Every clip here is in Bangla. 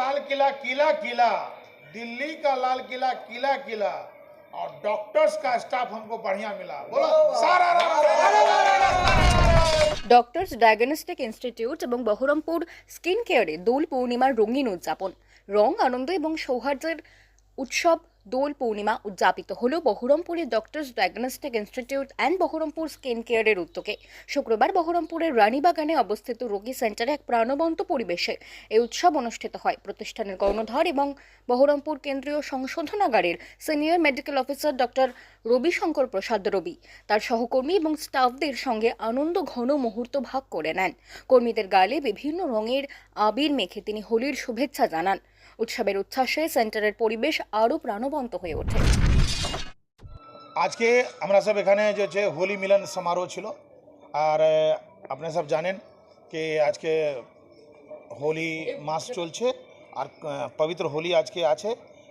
লাল কিলা কিলা কিলা দিল্লি কাজ লাল কিলা কিলা কিলা আর डॉक्टर्स का स्टाफ हमको बढ़िया मिला। बोलो ডক্টরস ডায়াগনস্টিক ইনস্টিটিউট এবং বহরমপুর স্কিন কেয়ারে দোল পূর্ণিমার রঙিন উদযাপন। রং আনন্দ এবং সৌহার্দ্যের উৎসব দোল পূর্ণিমা উদযাপিত হল বহরমপুরের doctors diagnostic institute and Baharampur skin কেয়ারের উদ্যোগে। শুক্রবার বহরমপুরের রানীবাগানে অবস্থিত রোগী সেন্টারে এক প্রাণবন্ত পরিবেশে এই উৎসব অনুষ্ঠিত হয়। প্রতিষ্ঠানের কর্ণধার এবং বহরমপুর কেন্দ্রীয় সংশোধনাগারের senior medical officer doctor Rabishankar Prasad Rabi. তার সহকর্মী এবং স্টাফদের সঙ্গে আনন্দ ঘন মুহূর্ত ভাগ করে নেন। কর্মীদের গালে বিভিন্ন রঙের আবির মেখে তিনি হোলির শুভেচ্ছা জানান। উৎসবের উচ্ছ্বাসে সেন্টারের পরিবেশ আরও প্রাণবন্ত হয়ে ওঠে। আজকে আমরা সব এখানে যে হচ্ছে হোলি মিলন সমারোহ ছিল আর আহ, আপনি সব জানেন যে আজকে হোলি মাস চলছে আর পবিত্র হোলি আজকে আছে।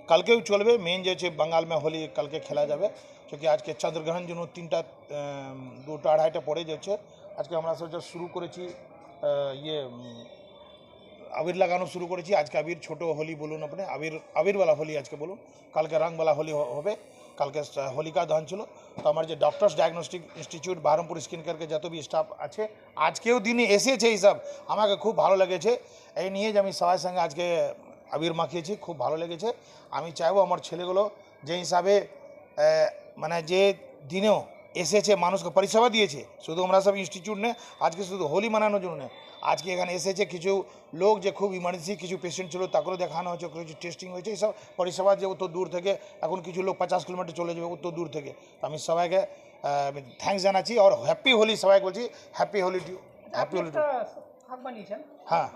কালকেও চলবে মেন যে হচ্ছে বাঙালমে হোলি কালকে খেলা যাবে চूँकि আজকে চন্দ্রগ্রহণ জন্য তিনটা দুটো আড়াইটা পড়ে যাচ্ছে আজকে আমরা সব শুরু করেছি ইয়ে আবির লাগানো শুরু করেছি। আজকে আবির ছোট হোলি বলুন আপনি, আবির, আবিরওয়ালা হোলি আজকে বলুন। কালকে রংওয়ালা হোলি হবে, কালকে হোলিকা দহন ছিল। তো আমার যে doctors diagnostic institute Baharampur skin কেয়ারকে যত বি স্টাফ আছে, আজকেও দিনে এসেছে এইসব আমাকে খুব ভালো লেগেছে। এই নিয়ে যে আমি সবার সঙ্গে আজকে আবির মাখিয়েছি, খুব ভালো লেগেছে। আমি চাইব আমার ছেলেগুলো যে হিসাবে মানে যে দিনেও এসেছে মানুষকে পরিষেবা দিয়েছে। শুধু আমরা সব ইনস্টিটিউট নে আজকে শুধু হোলি মানানোর জন্য আজকে এখানে এসেছে কিছু লোক যে খুব ইমার্জেন্সি কিছু পেশেন্ট ছিল তাকেও দেখানো হয়েছে কিছু টেস্টিং হয়েছে এইসব পরিষেবা যে অত দূর থেকে এখন কিছু লোক পঞ্চাশ কিলোমিটার চলে যাবে অত দূর থেকে। আমি সবাইকে থ্যাংকস জানাচ্ছি আর হ্যাপি হোলি সবাইকে বলছি happy Holi to happy Holi to হ্যাঁ।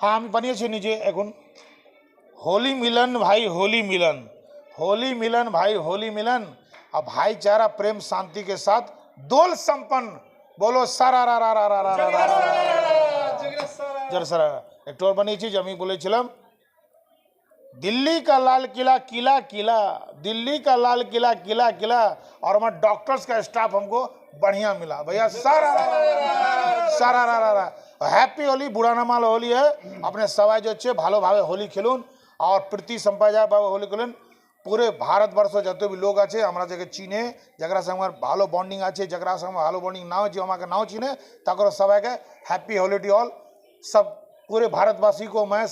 হ্যাঁ আমি বানিয়েছি নিজে এখন। হোলি মিলন ভাই হোলি মিলন। होली मिलन भाई, होली मिलन। और भाईचारा, प्रेम, शांति के साथ दोल संपन्न। बोलो सारा रा रा रा रा रा रा जर एक टोर बनी चीज़ हमें बोले छलम दिल्ली का लाल किला किला किला दिल्ली का लाल किला किला किला और हमारे डॉक्टर्स का स्टाफ हमको बढ़िया मिला भैया सारा सारा रा रा रा हैप्पी होली बुढ़ाना माल होली है अपने सवाई जो अच्छे भालो भावे होली खेलून और प्रीति संपाजा भावे होली खेलून পুরো ভারতবর্ষ যত বি লোক আছে আমরা যাকে চিনে যারা সঙ্গে আমার ভালো বন্ডিং আছে যারা সঙ্গে ভালো বন্ডিং নাও যে আমাকে নাও চিনে তাকে সবাইকে হ্যাপি হোলিডे ऑल सब पूरे भारतवासी को मैं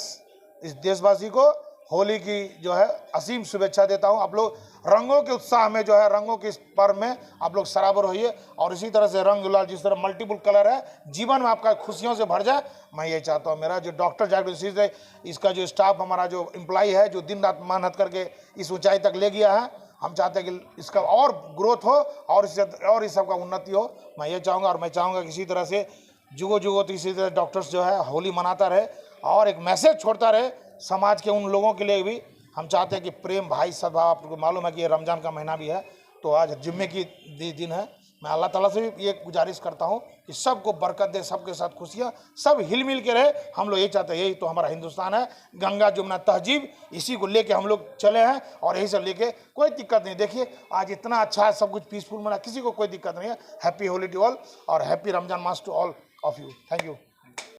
इस देशवासी को होली की जो है असीम शुभेच्छा देता हूँ। आप लोग रंगों के उत्साह में जो है, रंगों के पर्व में आप लोग सराबर होइए और इसी तरह से रंग गुलाल जिस तरह मल्टीपल कलर है, जीवन में आपका खुशियों से भर जाए। मैं ये चाहता हूँ, मेरा जो डॉक्टर जागरूक है इसका जो स्टाफ हमारा जो एम्प्लॉय है, जो दिन रात मेहनत करके इस ऊंचाई तक ले गया है, हम चाहते हैं कि इसका और ग्रोथ हो और इस और इस सबका उन्नति हो। मैं ये चाहूँगा और मैं चाहूँगा कि इसी तरह से जुगो जुगो तो इसी तरह डॉक्टर्स जो है होली मनाता रहे और एक मैसेज छोड़ता रहे समाज के उन लोगों के लिए भी हम चाहते हैं कि प्रेम भाई सद्भाव आपको मालूम है कि ये रमज़ान का महीना भी है तो आज जुम्मे की दिन है। मैं अल्लाह ताला से भी ये गुजारिश करता हूँ कि सबको बरकत दे, सबके साथ खुशियाँ, सब हिल मिल के रहे। हम लोग यही चाहते हैं, यही तो हमारा हिंदुस्तान है। गंगा जमुना तहजीब, इसी को लेके हम लोग चले हैं और यही सब लेके कोई दिक्कत नहीं। देखिए, आज इतना अच्छा है, सब कुछ पीसफुल मना किसी को कोई दिक्कत नहीं है। हैप्पी होली टू ऑल और happy Ramzan mass to all of you thank you